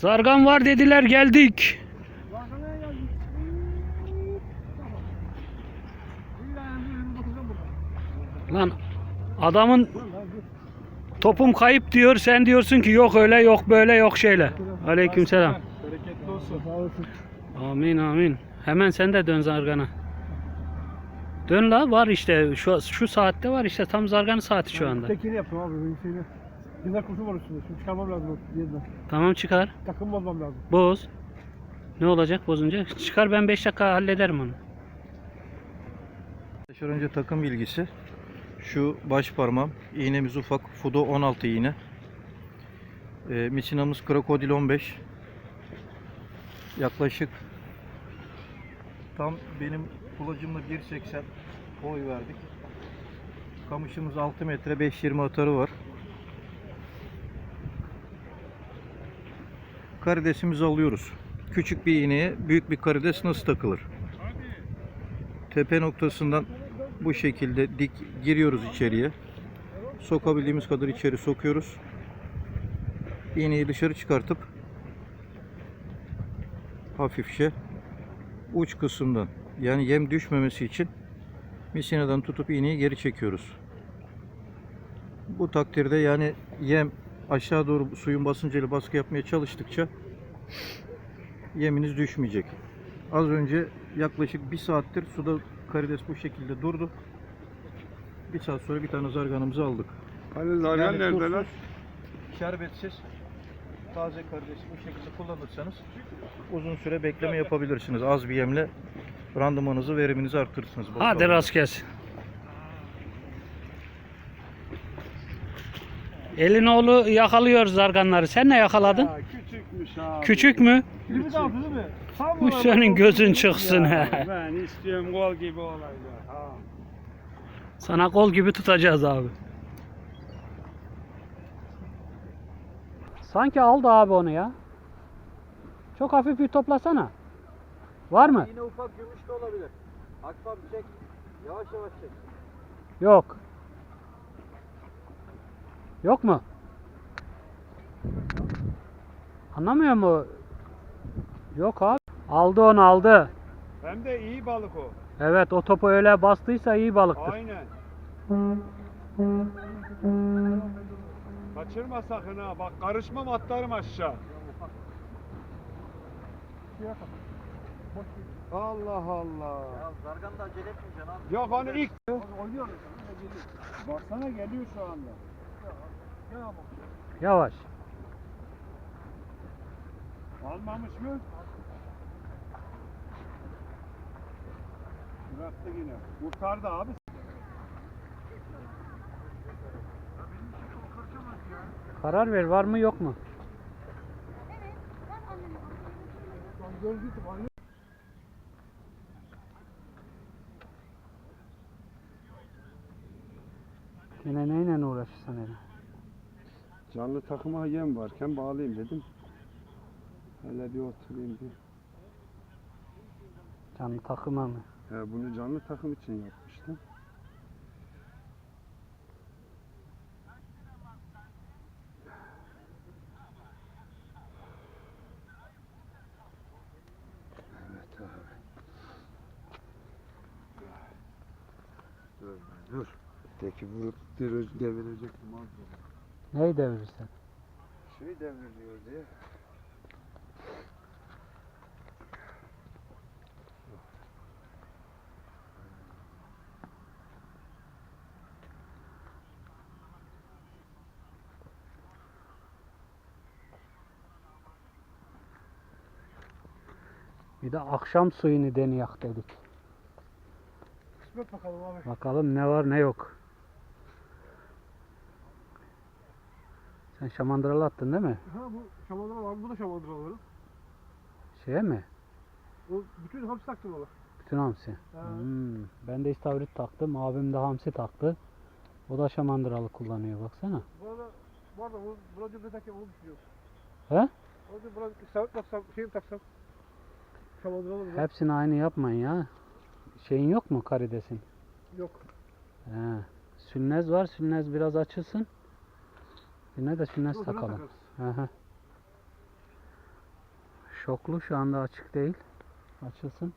Zargan var dediler geldik. Lan adamın topum kayıp diyor sen diyorsun ki yok öyle yok böyle yok şeyle. Aleykümselam. Bereketli. Amin amin. Hemen sen de dön zargana. Dön la var işte şu şu saatte var işte tam zargan saati şu anda. Tekini yaptım abi. Güzel kurşun var üstünde. Şimdi çıkarmam lazım yerden. Tamam çıkar. Takım bozmam lazım. Boz. Ne olacak bozunca? Çıkar ben 5 dakika hallederim onu. Arkadaşlar önce takım bilgisi. Şu baş parmağım. İğnemiz ufak. Fudo 16 iğne. E, misinamız krokodil 15. Yaklaşık tam benim kulacımla 1.80 boy verdik. Kamışımız 6 metre 5.20 atarı var. Karidesimizi alıyoruz. Küçük bir iğneye büyük bir karides nasıl takılır? Tepe noktasından bu şekilde dik giriyoruz içeriye. Sokabildiğimiz kadar içeri sokuyoruz. İğneyi dışarı çıkartıp hafifçe uç kısımdan yani yem düşmemesi için misineden tutup iğneyi geri çekiyoruz. Bu takdirde yani yem aşağı doğru suyun basıncıyla baskı yapmaya çalıştıkça yeminiz düşmeyecek. Az önce yaklaşık bir saattir suda karides bu şekilde durdu. Bir saat sonra bir tane zarganımızı aldık. Hani zargan Yani nerede tuzsuz, lan? Şerbetsiz, taze karidesi bu şekilde kullanırsanız uzun süre bekleme yapabilirsiniz. Az bir yemle randımanınızı, veriminizi arttırırsınız. Hadi rast gelsin. Elin oğlu yakalıyor zarganları. Sen ne yakaladın? Ya, küçükmüş abi. Küçük mü? Tam Bu senin gözün çıksın Ya, he. Ben istiyorum gol gibi olaylar. Ha. Sana kol gibi tutacağız abi. Sanki aldı abi onu ya. Çok hafif bir toplasana. Var mı? Yine ufak gümüş de olabilir. Akfam çek. Yavaş yavaş çek. Yok. Yok mu? Anlamıyor mu? Yok abi. Aldı onu aldı. Hem de iyi balık o. Evet o topu öyle bastıysa iyi balıktır. Aynen. Kaçırma sakın ha. Bak karışmam atlarım aşağı. Allah Allah. Ya zargan da acele etmeyeceksin abi. Yok onu ilk... Oynuyor. Baksana geliyor şu anda. Yavaş. Almamış mı? Bıraktı yine. Kurtardı abi. Karar ver var mı yok mu? Yine neyle uğraşırsan hele. Canlı takıma yem varken bağlayayım dedim. Hele bir oturayım bir. Canlı takıma mı? He, bunu canlı takım için yapmıştım. Evet abi. Dur dur. Teki vurup dur- devirecek mal. Neyi devirirsen? Şey devriliyor diye. Bir de akşam suyunu deneyek dedik. Kısmet bakalım abi. Bakalım ne var ne yok. Sen şamandıralı attın değil mi? Ha bu şamandıra var. Bu da şamandıra var. Şeye mi? O bütün hapis taktım ona. Bütün hamsi. Ha. Hmm, Ben de istavrit taktım. Abim de hamsi taktı. O da şamandıralı kullanıyor baksana. Bu arada, bu arada bu buracı öderken onu düşünüyorum. He? Orada buracı istavrit taksam, şey mi taksam? Şamandıra olur mu? Hepsini aynı yapmayın ya. Şeyin yok mu karidesin? Yok. He. Sülnez var. Sülnez biraz açılsın. Yine de sünnet Yok, takalım. Aha. Şoklu şu anda açık değil. Açılsın.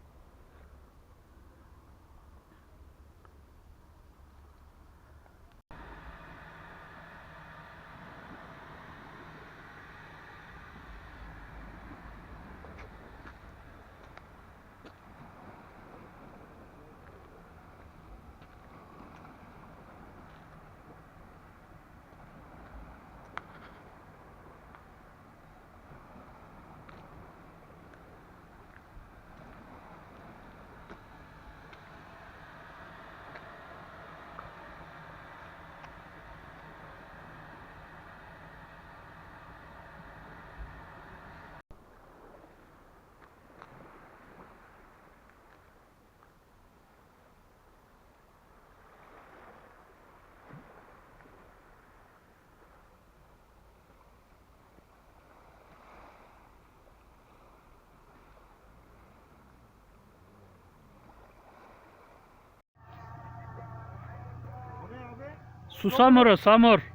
Susamur o samur. Ha.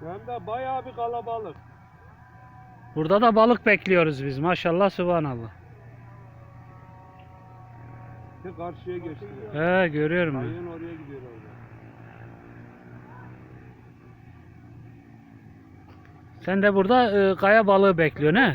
Hem de bayağı bir kalabalık. Burada da balık bekliyoruz biz. Maşallah subhanallah. İşte karşıya geçti. He görüyorum ben. Ayın oraya gidiyor orada. Sen de burada e, kaya balığı bekliyorsun he?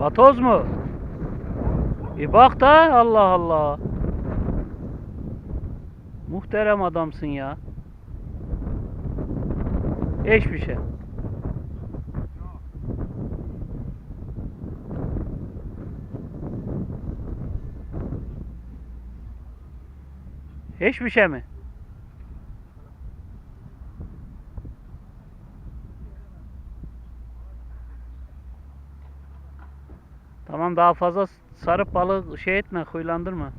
Batoz mu? Bir bak da Allah Allah. Muhterem adamsın ya. Eş bir şey. Hiçbir şey mi? Tamam daha fazla sarıp balığı şey etme, huylandırma.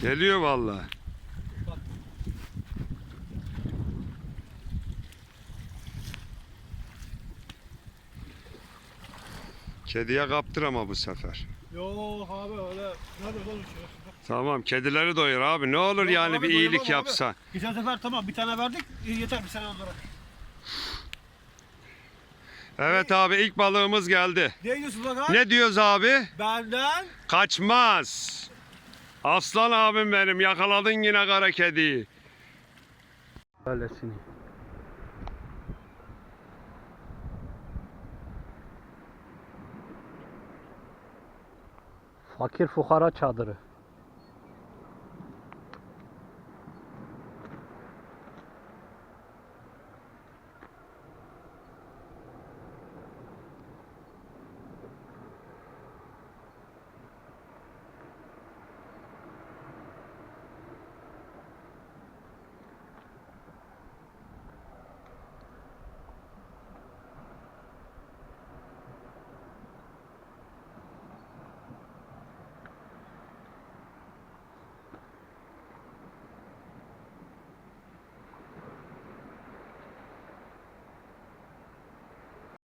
Geliyor vallahi. Kediye kaptır ama bu sefer. Yok abi öyle nerede konuşuyor? Tamam kedileri doyur abi. Ne olur Yok yani abi, bir doyurmam iyilik abi. yapsa. Geçen sefer tamam bir tane verdik yeter bir sene olarak. Evet abi ilk balığımız geldi. Ne diyorsun abi? Ne diyoruz abi? Benden Kaçmaz. Aslan abim benim yakaladın yine kara kediyi. Böylesini. Fakir fukara çadırı.